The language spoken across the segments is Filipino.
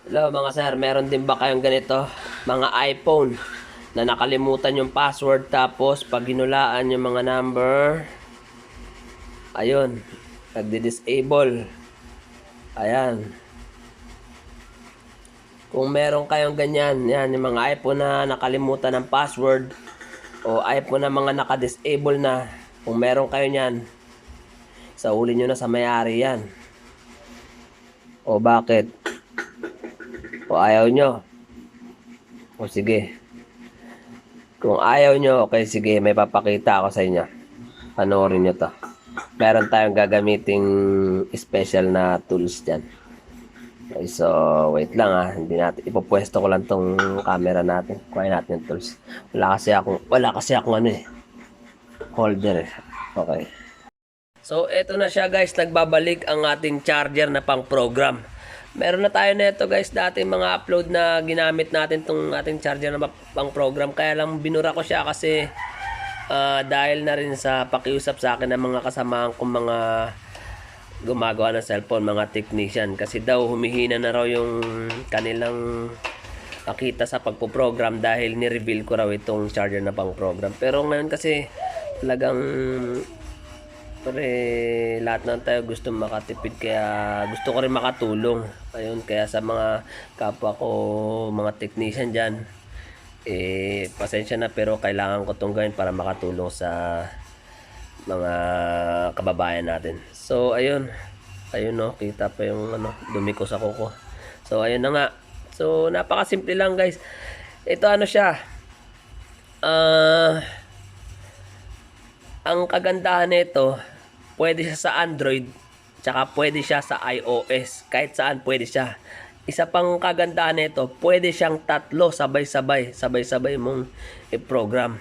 Hello mga sir, meron din ba kayong ganito? Mga iPhone na nakalimutan yung password tapos pag ginulaan yung mga number, ayun, nagdi-disable. Ayan. Kung meron kayong ganyan, yan, yung mga iPhone na nakalimutan ng password o iPhone na mga naka-disable na, kung meron kayo niyan, saulin nyo na sa may-ari yan. O bakit? O ayaw nyo? O sige. Kung ayaw nyo, okay sige, may papakita ako sa inyo. Panoorin nyo to. Meron tayong gagamiting special na tools dyan. Okay, so wait lang ah, hindi natin ipopwesto ko lang tong camera natin. Kuhain natin yung tools. Wala kasi akong wala kasi akong ano eh holder eh. Okay. So eto na siya guys, nagbabalik ang ating charger na pang program. Meron na tayo nito guys, dati mga upload na ginamit natin tong ating charger na pang program. Kaya lang binura ko siya kasi ah, dahil na rin sa pakiusap sa akin ng mga kasamahan kong mga gumagawa ng cellphone, mga technician. Kasi daw humihina na raw yung kanilang nakita sa pagpo-program dahil ni-reveal ko raw itong charger na pang program. Pero ngayon kasi talagang Pare, lahat ng tayo gusto makatipid kaya gusto ko rin makatulong. Ayun, kaya sa mga kapwa ko, mga technician dyan, eh, pasensya na pero kailangan ko itong gawin para makatulong sa mga kababayan natin. So, ayun. Ayun no, kita pa yung ano, dumi ko sa kuko. So, ayun na nga. So, napakasimple lang guys. Ito ano siya. Ah... ang kagandahan nito, pwede siya sa Android, tsaka pwede siya sa iOS. Kahit saan pwede siya. Isa pang kagandahan nito, pwede siyang tatlo sabay-sabay, sabay-sabay mong i-program.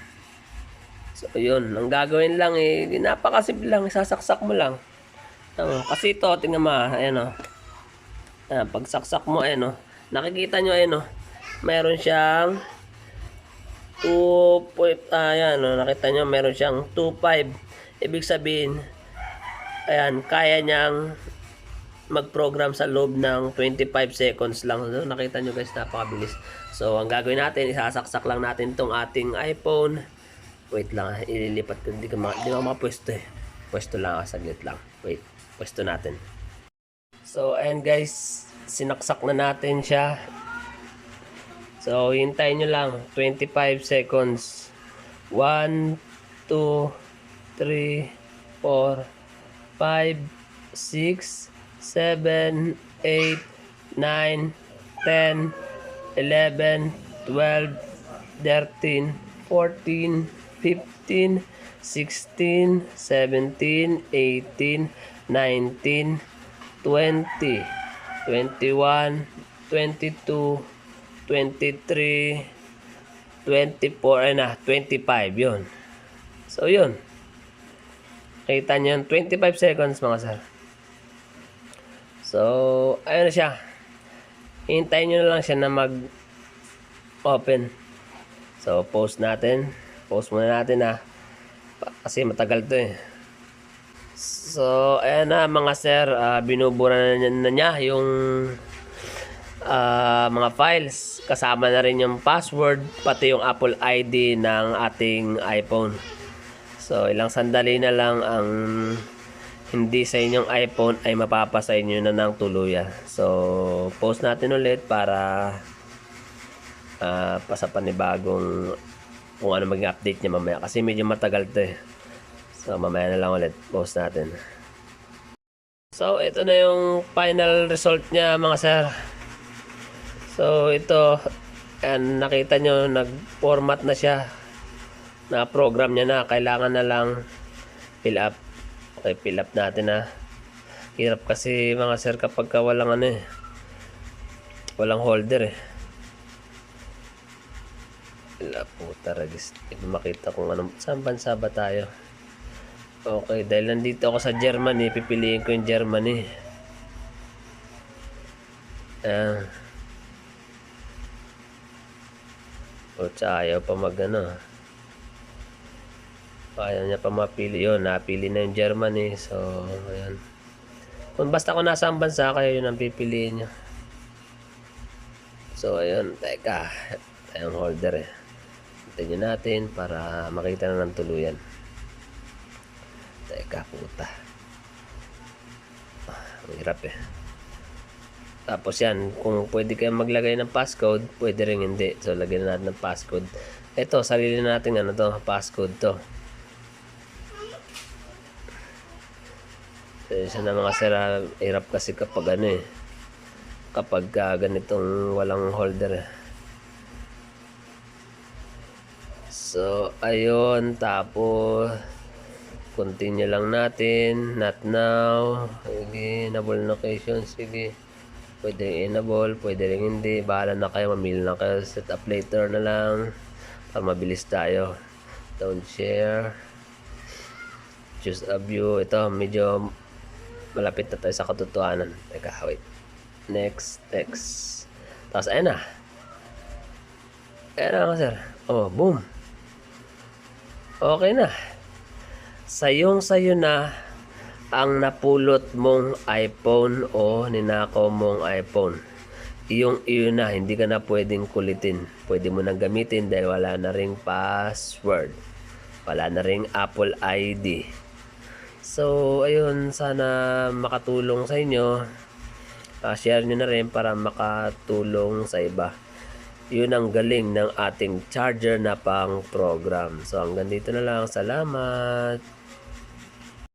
So, yun. Ang gagawin lang, eh, napakasimple lang, sasaksak mo lang. Tama. Kasi ito, tingnan mo, ah, ayan o. Ayan, pag saksak mo, ayan o. Nakikita nyo, ayan o. Mayroon siyang 2 point, ah, ayan, no, nakita nyo, meron siyang 2.5. Ibig sabihin, ayan, kaya niyang mag-program sa loob ng 25 seconds lang. So, nakita nyo guys, napakabilis. So, ang gagawin natin, isasaksak lang natin tong ating iPhone. Wait lang, ah, ililipat ko. Hindi ko, ma- hindi ko mapwesto eh. Pwesto lang, ah, saglit lang. Wait, pwesto natin. So, ayan guys, sinaksak na natin siya. So, hintayin nyo lang. 25 seconds. 1, 2, 3, 4, 5, 6, 7, 8, 9, 10, 11, 12, 13, 14, 15, 16, 17, 18, 19, 20, 21, 22, 23, 24, ay na, 25, yun. So, yun. Kita nyo yun, 25 seconds mga sir. So, ayun na siya. Hintayin nyo na lang siya na mag-open. So, post natin. Post muna natin ha. Pa- Kasi matagal to eh. So, ayan na mga sir. ah, binubura na na niya yung ah, mga files. Kasama na rin yung password, pati yung Apple ID ng ating iPhone. So, ilang sandali na lang ang hindi sa inyong iPhone ay mapapasa inyo na ng tuluyan. So, post natin ulit para ah pasa panibagong kung ano maging update niya mamaya. Kasi medyo matagal to eh. So, mamaya na lang ulit. Post natin. So, ito na yung final result niya mga sir. So, ito, and nakita nyo, nag-format na siya. Na-program niya na. Kailangan na lang fill up. Okay, fill up natin na. Hirap kasi mga sir kapag ka walang ano eh. Walang holder eh. Wala puta ragis. Hindi makita kung anong saan bansa ba tayo. Okay, dahil nandito ako sa Germany, pipiliin ko yung Germany. Ah. O, tsaka ayaw pa mag ano. Ayaw niya pa mapili yun. Napili na yung Germany. So, ayan. Kung basta kung nasa ang bansa kayo, yun ang pipiliin niya. So, ayun. Teka. Tayong holder eh. Tingnan natin para makita na ng tuluyan. Teka, puta. Ah, hirap eh. Tapos yan, kung pwede kayong maglagay ng passcode, pwede rin hindi. So, lagyan na natin ng passcode. Ito, sarili natin ano to, passcode to. So, isa na mga sira, hirap kasi kapag ano eh. Kapag ah, ganitong walang holder. So, ayun. Tapos, continue lang natin. Not now. Sige, enable location. Sige. Pwede enable, pwede rin hindi. Bahala na kayo. Mamili na kayo. Set up later na lang. Para mabilis tayo. Don't share. Choose a view. Ito, medyo malapit na tayo sa katotohanan. Teka, wait. Next, next. Tapos, ayun na. Ayan na, sir. Oh, boom. Okay na. Sayong sayo na ang napulot mong iPhone o ninakaw mong iPhone. Iyong iyo na, hindi ka na pwedeng kulitin. Pwede mo nang gamitin dahil wala na ring password. Wala na ring Apple ID. So, ayun, sana makatulong sa inyo. Ah, share nyo na rin para makatulong sa iba. Yun ang galing ng ating charger na pang program. So hanggang dito na lang. Salamat!